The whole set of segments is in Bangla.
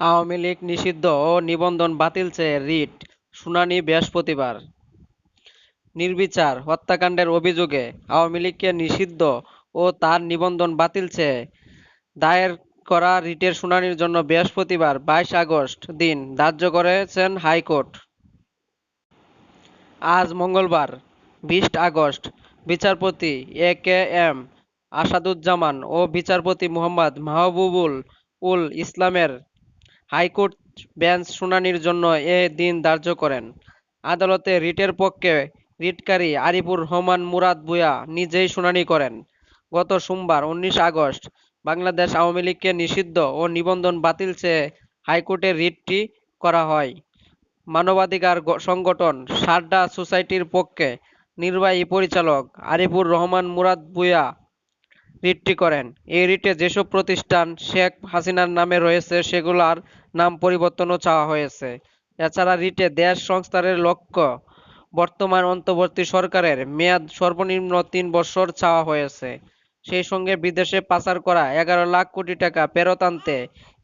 আওয়ামী লীগ নিষিদ্ধ ও নিবন্ধন বাতিল চেয়ে রিট, শুনানি বৃহস্পতিবার। নির্বিচার হত্যাকাণ্ডের অভিযোগে আওয়ামী লীগকে নিষিদ্ধ ও তার নিবন্ধন বাতিল চেয়ে দায়ের করা রিটের শুনানির জন্য বৃহস্পতিবার বাইশ আগস্ট দিন ধার্য করেছেন হাইকোর্ট। আজ মঙ্গলবার, বিশ আগস্ট, বিচারপতি এ কে এম আসাদুজ্জামান ও বিচারপতি মোহাম্মদ মাহবুবুল উল ইসলামের হাইকোর্ট বেঞ্চ শুনানির জন্য এ দিন ধার্য করেন। আদালতে রিটের পক্ষে রিটকারী আরিফুর রহমান মুরাদ ভূঁইয়া নিজেই শুনানি করেন। গত সোমবার উনিশ আগস্ট বাংলাদেশ আওয়ামী লীগকে নিষিদ্ধ ও নিবন্ধন বাতিল চেয়ে হাইকোর্টে রিটটি করা হয়। মানবাধিকার সংগঠন সারডা সোসাইটির পক্ষে নির্বাহী পরিচালক আরিফুর রহমান মুরাদ ভূঁইয়া রিটটি করেন। এই রিটে যেসব প্রতিষ্ঠান শেখ হাসিনার নামে রয়েছে, সেগুলার নাম পরিবর্তনও চাওয়া হয়েছে। এছাড়া রিটে দেশ সংস্কারের লক্ষ্য বর্তমান অন্তর্বর্তী সরকারের মেয়াদ সর্বনিম্ন তিন বছর চাওয়া হয়েছে। সেই সঙ্গে বিদেশে পাচার করা এগারো লাখ কোটি টাকা ফেরত আনতে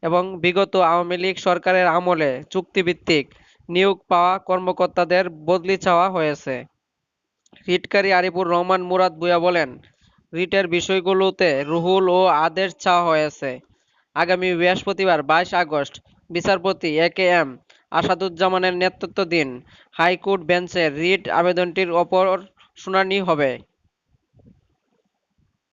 এবং বিগত আওয়ামী লীগ সরকারের আমলে চুক্তিভিত্তিক নিয়োগ পাওয়া কর্মকর্তাদের বদলি চাওয়া হয়েছে। রিটকারী আরিফুর রহমান মুরাদ ভূঁইয়া বলেন রিটের বিষয়গুলোতে রুহুল ও আদেশ চাওয়া হয়েছে। আগামী বৃহস্পতিবার বাইশ আগস্ট বিচারপতি এ কে এম আসাদুজ্জামানের নেতৃত্বাধীন হাইকোর্ট বেঞ্চে রিট আবেদনটির ওপর শুনানি হবে।